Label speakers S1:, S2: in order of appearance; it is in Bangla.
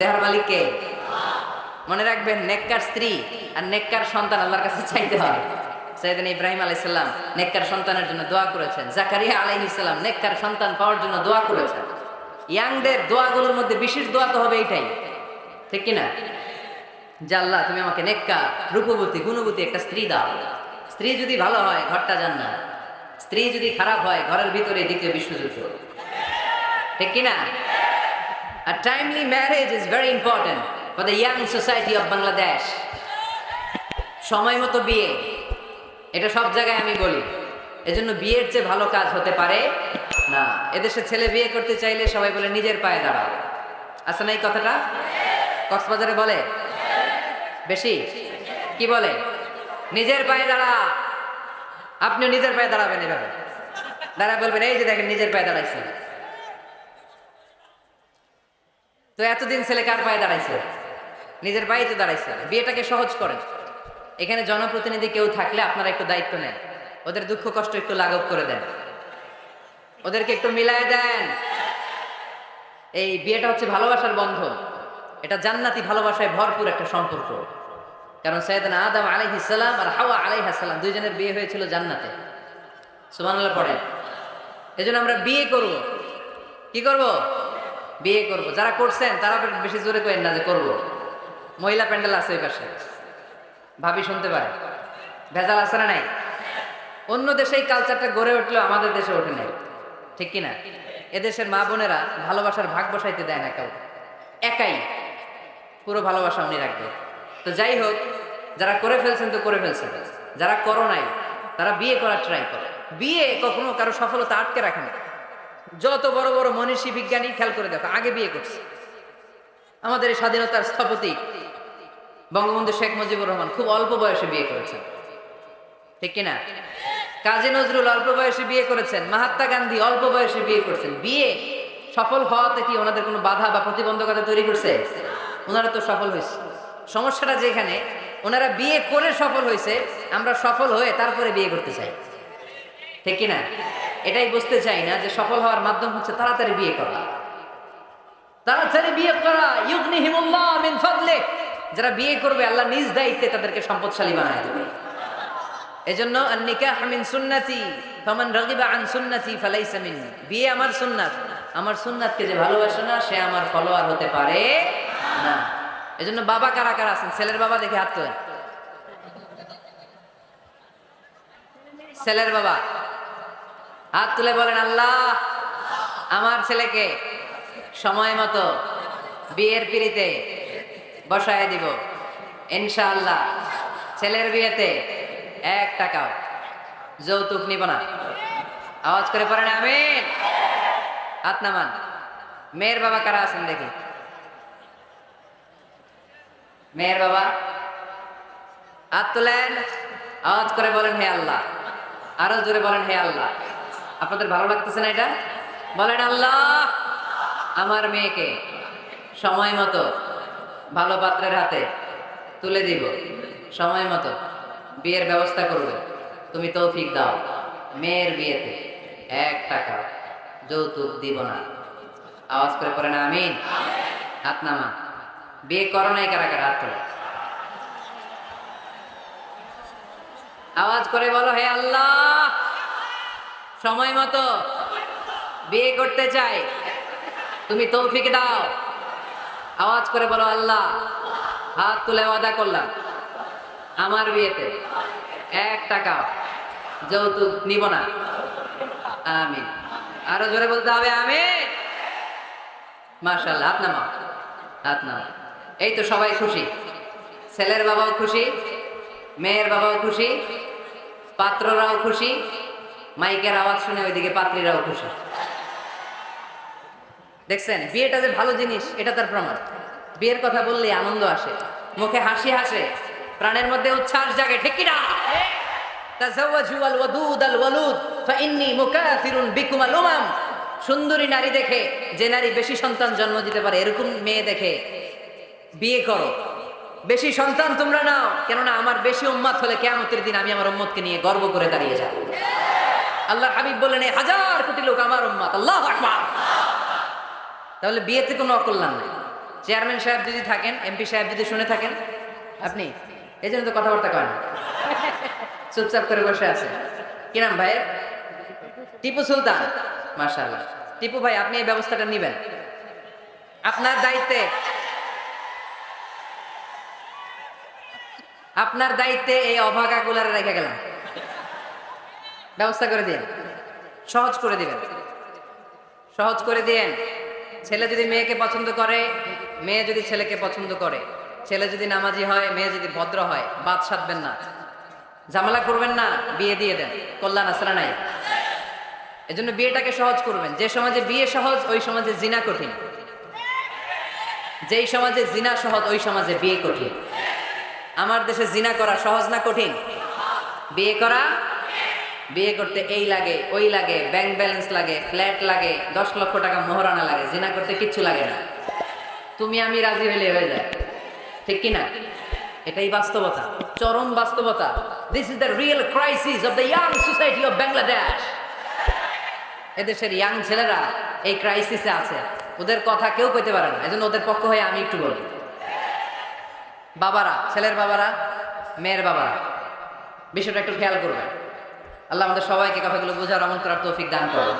S1: দেহার মালিক কে? মনে রাখবেন, নেককার স্ত্রী আর নেককার সন্তান আল্লাহর কাছে চাইতে হয় সাইদিন ইব্রাহিম আলাইসাল্লাম নেককার সন্তানের জন্য দোয়া করেছেন। জাকারিয়া আলাইহিসাল্লাম নেককার সন্তান পাওয়ার জন্য দোয়া করেছেন। ইয়াংদের দোয়াগুলোর মধ্যে বিশেষ দোয়া তো হবে এইটাই। ঠিক কি না জাল্লা তুমি আমাকে নেককা রূপবতী, গুণবতী একটা স্ত্রী দাও। স্ত্রী যদি ভালো হয়, ঘরটা যান না স্ত্রী যদি খারাপ হয়, ঘরের ভিতরে দ্বিতীয় বিশ্বযুদ্ধ। ঠিক কি না A timely marriage is very important for the young society of Bangladesh. সময় মতো বিয়ে। এটা সব জায়গায় আমি বলি। এজন্য বিয়ের চেয়ে ভালো কাজ হতে পারে না। এদেশে ছেলে বিয়ে করতে চাইলে সবাই বলে, নিজের পায়ে দাঁড়াও। আছে না এই কথাটা? কক্সবাজারে বলে? বেশি? কি বলে? নিজের পায়ে দাঁড়া। আপনিও নিজের পায়ে দাঁড়াবেন এভাবে। দাঁড়া বলবেন, এই যে দেখেন, নিজের পায়ে দাঁড়াইছেন তো এতদিন ছেলে কার পায়ে দাঁড়াইছে? নিজের পায়ে তো দাঁড়াইছে। বিয়েটাকে সহজ করেন। এখানে জনপ্রতিনিধি কেউ থাকলে আপনারা একটু দায়িত্ব নেন। ওদের দুঃখ, কষ্ট একটু লাঘব করে দেন। ওদেরকে একটু মিলায় দেন। এই বিয়েটা হচ্ছে ভালোবাসার বন্ধন। এটা জান্নাতি ভালোবাসায় ভরপুর একটা সম্পর্ক। কারণ সৈয়দান আদম আলাইহিসাল্লাম আর হাওয়া আলাইহাসাল্লাম দুইজনের বিয়ে হয়েছিল জান্নাতে। সুবহানাল্লাহ পড়েন। এজন্য আমরা বিয়ে করব। কি করব? বিয়ে করব। যারা করছেন, তারা বেশি জোরে করেন না যে করব। মহিলা প্যান্ডেল আছে ওই পাশে। ভাবি শুনতে পারে ভেজাল আছে না নাই? অন্য দেশে এই কালচারটা গড়ে উঠলেও আমাদের দেশে ওঠে নাই। ঠিক কি না এদেশের মা বোনেরা ভালোবাসার ভাগ বসাইতে দেয় না কাউ। একাই পুরো ভালোবাসা উনি রাখবে। তো যাই হোক, যারা করে ফেলছেন তো করে ফেলছেন। যারা করো নাই, তারা বিয়ে করার ট্রাই করে। বিয়ে কখনো কারও সফলতা আটকে রাখে না। যত বড় বড় মনীষী বিজ্ঞানী, খেয়াল করে দেখো, আগে বিয়ে করছে। আমাদের এই স্বাধীনতার স্থপতি বঙ্গবন্ধু শেখ মুজিবুর রহমান খুব অল্প বয়সে বিয়ে করেছেন। ঠিক কিনা? কাজী নজরুল অল্প বয়সে বিয়ে করেছেন, মহাত্মা গান্ধী অল্প বয়সে বিয়ে করেছেন। বিয়ে সফল হওয়াতে কি ওনাদের কোনো বাধা বা প্রতিবন্ধকতা তৈরি করছে? ওনারা তো সফল হয়েছে। সমস্যাটা যেখানে ওনারা বিয়ে করে সফল হয়েছে, আমরা সফল হয়ে তারপরে বিয়ে করতে চাই। ঠিক কিনা? এটাই বুঝতে চাই না যে সফল হওয়ার মাধ্যম হচ্ছে তাড়াতাড়ি বিয়ে করা। তাড়াতাড়ি বিয়ে করা, ইউগনিহিমুল্লাহ মিন ফাদলে যারা বিয়ে করবে, আল্লাহ নিজ দায়িত্বে তাদেরকে সম্পদশালী বানায় দেবে। এজন্য নিকাহ মিন রাগিবা আন বিয়ে আমার সুন্নাত। আমার সুন্নাতকে যে ভালোবাসে না, সে আমার ফলোয়ার হতে পারে না। এজন্য বাবা কারা কারা আছেন? ছেলের বাবা দেখে হাত তোলেন। ছেলের বাবা। হাত তুলে বলেন, আল্লাহ, আমার ছেলেকে সময় মতো বিয়ের পিড়িতে বসায় দিব। ইনশাআল্লাহ, ছেলের বিয়েতে এক টাকাও যৌতুক নিব না। আওয়াজ করে পড়েন, আমিন। হাত নামান। মেয়ের বাবা কারা আছেন দেখি? মেয়ের বাবা, হাত তুলেন। আওয়াজ করে বলেন, হে আল্লাহ। আরও জোরে বলেন, হে আল্লাহ। আপনাদের ভালো লাগতেছে না এটা? বলেন আল্লাহ, আমার মেয়েকে সময় মতো ভালো পাত্রের হাতে তুলে দিব। সময় মতো বিয়ের ব্যবস্থা করবে। তুমি তৌফিক দাও। মেয়ের বিয়েতে এক টাকা যৌতুক দিব না। আওয়াজ করে পড়ে না, আমিন? হাত নামা। বিয়ে করো নাই কারা কারা? হাত আওয়াজ করে বলো, হে আল্লাহ! সময় মতো বিয়ে করতে চাই। তুমি তৌফিক দাও। আওয়াজ করে বলো, আল্লাহ, হাত তুলে ওয়াদা করলাম। আমার বিয়েতে এক টাকা যৌতুক নিব না। আমি আরও জোরে বলতে হবে আমি মার্শাল্লাহ হাত নামা হাত নামা এই তো সবাই খুশি। ছেলের বাবাও খুশি, মেয়ের বাবাও খুশি, পাত্ররাও খুশি। মাইকের আওয়াজ শুনে ওইদিকে পাত্রীরাও খুশি। দেখছেন? বিয়েটা যে ভালো জিনিস, এটা তার প্রমাণ। বিয়ের কথা বললে আনন্দ আসে, মুখে হাসি হাসে প্রাণের মধ্যে উচ্ছ্বাস জাগে, ঠিক উমাম সুন্দরী নারী দেখে যে নারী বেশি সন্তান জন্ম দিতে পারে, এরকম মেয়ে দেখে বিয়ে করো। বেশি সন্তান তোমরা নাও, কেননা আমার বেশি উম্মাত হলে কেয়ামতের দিন আমি আমার উম্মতকে নিয়ে গর্ব করে দাঁড়িয়ে যাব। আল্লাহ হাবিব বললেন, এই হাজার কোটি লোক আমার উম্মাত, আল্লাহ আকবার। তাহলে বিয়েতে কোনো অকল্যাণ নাই। চেয়ারম্যান সাহেব যদি থাকেন, এমপি সাহেব যদি শুনে থাকেন, আপনি এই জন্য তো কথাবার্তা করেন চুপচাপ করে বসে আছে কি নাম ভাই টিপু সুলতান। মাশাআল্লাহ। টিপু ভাই, আপনি এই ব্যবস্থাটা নেবেন। আপনার দায়িত্বে আপনার দায়িত্বে এই অভাগাগুলার রেখে গেলাম। ব্যবস্থা করে দিন সহজ করে দিবেন। সহজ করে দিয়েন। ছেলে যদি মেয়েকে পছন্দ করে, মেয়ে যদি ছেলেকে পছন্দ করে, ছেলে যদি নামাজি হয়, মেয়ে যদি ভদ্র হয় বাদ সাধবেন না। ঝামেলা করবেন না, বিয়ে দিয়ে দেন। কল্যাণ আসরা নাই? এজন্য বিয়েটাকে সহজ করবেন। যে সমাজে বিয়ে সহজ, ওই সমাজে জিনা কঠিন। যেই সমাজে জিনা সহজ, ওই সমাজে বিয়ে কঠিন। আমার দেশে জিনা করা সহজ না কঠিন? বিয়ে করা বিয়ে করতে এই লাগে, ওই লাগে ব্যাংক ব্যালেন্স লাগে ফ্ল্যাট লাগে, দশ লক্ষ টাকা মোহরানা লাগে, জিনা করতে কিচ্ছু লাগে না। তুমি আমি রাজি হলে হয়ে যায়। ঠিক কি না এটাই বাস্তবতা, চরম বাস্তবতা। This is the real crisis of the young society of Bangladesh এদেশের ইয়াং ছেলেরা এই ক্রাইসিসে আছে। ওদের কথা কেউ কইতে পারে না, এজন্য ওদের পক্ষ হয়ে আমি একটু বলি। বাবারা, ছেলের বাবারা, মেয়ের বাবারা, বিষয়টা একটু খেয়াল করবেন। আল্লাহ আমাদের সবাইকে কথাগুলো বোঝার আমল করার তৌফিক দান করো